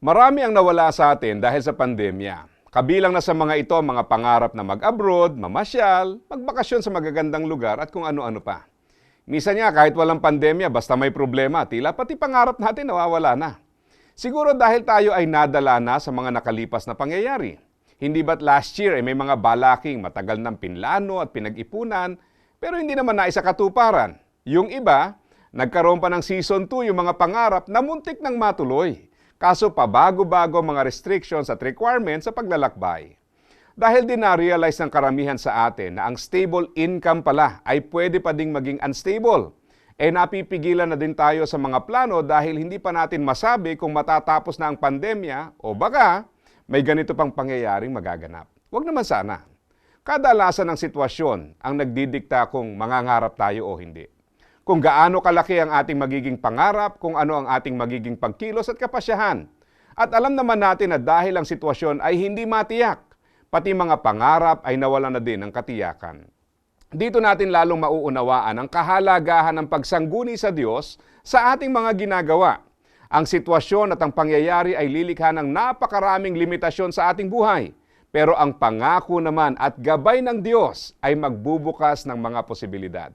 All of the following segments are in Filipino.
Marami ang nawala sa atin dahil sa pandemya. Kabilang na sa mga ito ang mga pangarap na mag-abroad, mamasyal, magbakasyon sa magagandang lugar at kung ano-ano pa. Misa niya kahit walang pandemya, basta may problema, tila pati pangarap natin nawawala na. Siguro dahil tayo ay nadala na sa mga nakalipas na pangyayari. Hindi ba't last year ay may mga balaking matagal ng pinlano at pinag-ipunan, pero hindi naman naisa katuparan. Yung iba, nagkaroon pa ng season 2 yung mga pangarap na muntik ng matuloy. Kaso pabago-bago mga restrictions at requirements sa paglalakbay. Dahil din na-realize ng karamihan sa atin na ang stable income pala ay pwede pa ding maging unstable. Eh napipigilan na din tayo sa mga plano dahil hindi pa natin masabi kung matatapos na ang pandemya o baka may ganito pang pangyayaring magaganap. Huwag naman sana. Kadalasan ng sitwasyon ang nagdidikta kung mangangarap tayo o hindi kung gaano kalaki ang ating magiging pangarap, kung ano ang ating magiging pagkilos at kapasyahan. At alam naman natin na dahil ang sitwasyon ay hindi matiyak, pati mga pangarap ay nawala na din ng katiyakan. Dito natin lalong mauunawaan ang kahalagahan ng pagsangguni sa Diyos sa ating mga ginagawa. Ang sitwasyon at ang pangyayari ay lilikha ng napakaraming limitasyon sa ating buhay. Pero ang pangako naman at gabay ng Diyos ay magbubukas ng mga posibilidad.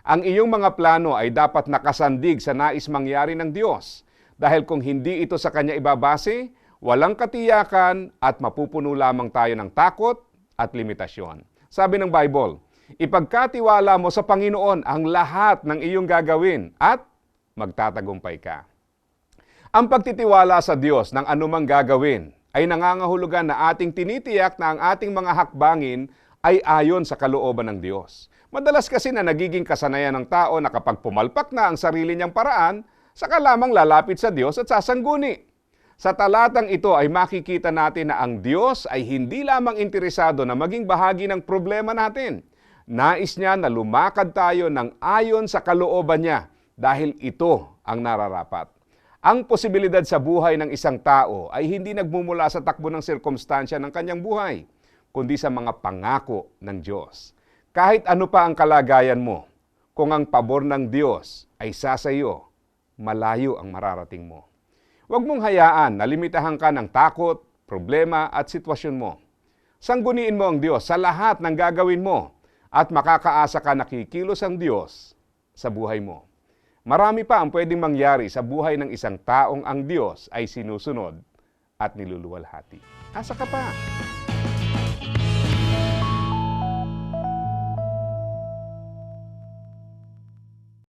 Ang iyong mga plano ay dapat nakasandig sa nais mangyari ng Diyos. Dahil kung hindi ito sa Kanya ibabase, walang katiyakan at mapupuno lamang tayo ng takot at limitasyon. Sabi ng Bible, ipagkatiwala mo sa Panginoon ang lahat ng iyong gagawin at magtatagumpay ka. Ang pagtitiwala sa Diyos ng anumang gagawin ay nangangahulugan na ating tinitiyak na ang ating mga hakbangin ay ayon sa kalooban ng Diyos. Madalas kasi na nagiging kasanayan ng tao na kapag pumalpak na ang sarili niyang paraan, saka lamang lalapit sa Diyos at sasangguni. Sa talatang ito ay makikita natin na ang Diyos ay hindi lamang interesado na maging bahagi ng problema natin. Nais niya na lumakad tayo ng ayon sa kalooban niya dahil ito ang nararapat. Ang posibilidad sa buhay ng isang tao ay hindi nagmumula sa takbo ng sirkumstansya ng kanyang buhay, kundi sa mga pangako ng Diyos. Kahit ano pa ang kalagayan mo, kung ang pabor ng Diyos ay sasayo, malayo ang mararating mo. Huwag mong hayaan na limitahan ka ng takot, problema at sitwasyon mo. Sangguniin mo ang Diyos sa lahat ng gagawin mo at makakaasa ka na kikilos ang Diyos sa buhay mo. Marami pa ang pwedeng mangyari sa buhay ng isang taong ang Diyos ay sinusunod at niluluwalhati. Asa ka pa?